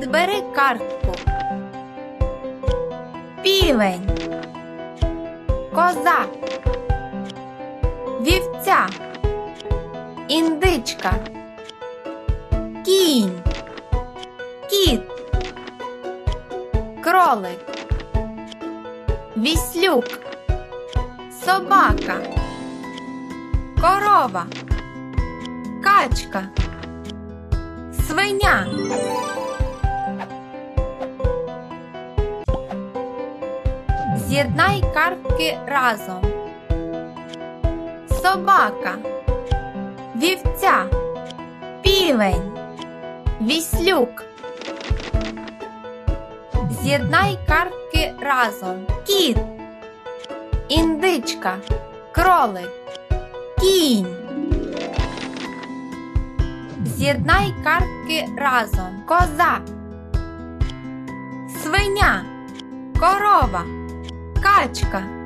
Підбери картку. Півень. Коза. Вівця. Індичка. Кінь. Кіт. Кролик. Віслюк. Собака. Корова. Качка. Свиня. З'єднай картки разом. Собака. Вівця. Півень. Віслюк. З'єднай картки разом. Кіт. Індичка. Кролик. Кінь. З'єднай картки разом. Коза. Свиня. Корова. Качка.